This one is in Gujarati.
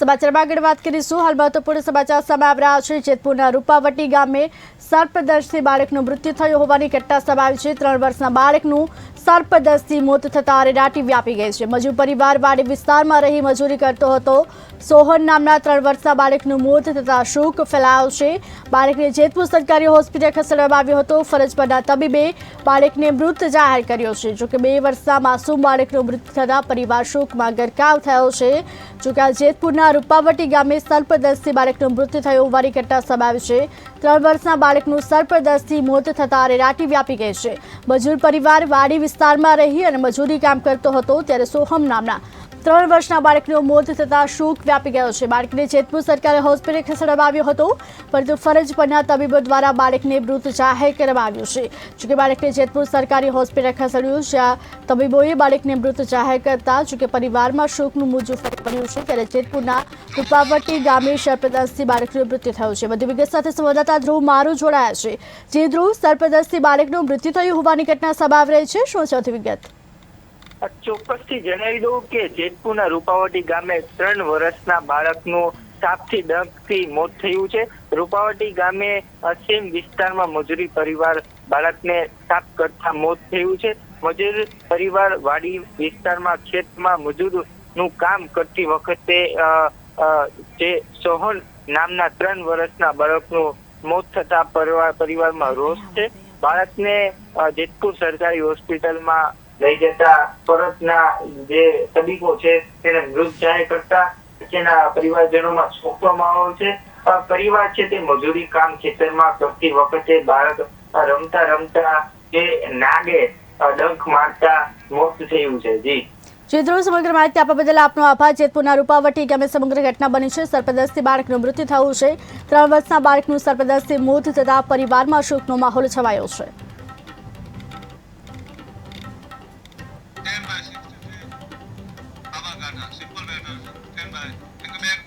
સમાચારમાં આગળ વાત કરીશું. હાલ મહત્વપૂર્ણ સમાચાર સામે આવી રહ્યા છે. જેતપુરના રૂપાવટી ગામે સર્પદર્શથી બાળકનું મૃત્યુ થયું હોવાની ઘટના સામે છે. ત્રણ વર્ષના બાળકનું સર્પદંશથી મોત થતાં અરેરાટી વ્યાપી ગઈ છે. મજૂર પરિવાર વાડી વિસ્તારમાં રહી મજૂરી કરતો હતો. સોહન નામના ત્રણ વર્ષના બાળકનું મોત થતાં શોક ફેલાયો છે. બાળકને જેતપુર સરકારી હોસ્પિટલ ખસેડવામાં આવ્યો હતો. ફરજ પરના તબીબે બાળકને મૃત જાહેર કર્યો છે. જોકે બે વર્ષના માસૂમ બાળકનું મૃત થતાં પરિવાર શોકમાં ગરકાવ થયો છે. જોકે આ જેતપુરના રૂપાવટી ગામે સર્પદસ્તી બાળકનું મૃત્યુ થયું હોવાની ઘટના સમાવી છે. ત્રણ વર્ષના બાળકનું સર્પદસ્તી મોત થતાં અરેરાટી વ્યાપી ગઈ છે. મજૂર પરિવાર વાડી વિસ્તારમાં રહી અને મજૂરી કામ કરતો હતો ત્યારે સોહમ નામના ત્રણ વર્ષના બાળકનું મોત થતાં શોક વ્યાપી ગયો છે. બાળકને જેતપુર સરકારે હોસ્પિટલ ખસેડવામાં આવ્યો હતો, પરંતુ ફરજ પરના તબીબો દ્વારા બાળકને મૃત જાહેર કરવામાં આવ્યું છે. જોકે બાળકને જેતપુર સરકારી હોસ્પિટલ ખસેડ્યું જ્યાં તબીબોએ બાળકને મૃત જાહેર કરતા જોકે પરિવારમાં શોકનું મોજું ફરી પડ્યું છે ત્યારે જેતપુરના રૂપાવટી ગામે સર્પદંશથી બાળકનું મૃત્યુ થયું છે. વધુ વિગત સાથે સંવાદદાતા ધ્રુવ મારું જોડાયા છે. જે ધ્રુવ સર્પદંશથી બાળકનું મૃત્યુ થયું હોવાની ઘટના સભાવ રહી છે. શું છે વિગત? ચોક્કસથી જણાવી દઉં કે જેતપુરના રૂપાવટી ગામે ત્રણ વર્ષના બાળકનું સાપથી ડંખથી મોત થયું છે. રૂપાવટી ગામે અસીમ વિસ્તારમાં મજૂરી પરિવાર બાળકને સાપ કરતા મોત થયું છે. મજૂર પરિવાર વાડી વિસ્તારમાં ખેતમાં મજૂરનું કામ કરતી વખતે જે સોહન નામના ત્રણ વર્ષના બાળકનું મોત થતા પરિવાર પરિવારમાં રોષ છે. બાળકને જેતપુર સરકારી હોસ્પિટલમાં લઈ જતા પરતના જે તબીબો છે તેને મૃત જાહેર કરતા તેના પરિવારજનોમાં સોંપવામાં માહોલ છે. પરિવાર છે તે મજૂરી કામ ખેતરમાં કરતી વખતે બાળક રમતા રમતા જે નાગે ડંખ મારતા મોત થયું છે. જી. જે સમગ્ર માહિતી આપવા બદલ આપનો આભાર. જેતપુરના રૂપાવટી ગામે સમગ્ર ઘટના બની છે. સર્પદંશથી બાળકનું મૃત્યુ થયું છે. ત્રણ વર્ષના બાળકનું સર્પદંશથી મોત થતાં પરિવારમાં શોકનો માહોલ છવાયો છે. Simple way to stand by. Think back.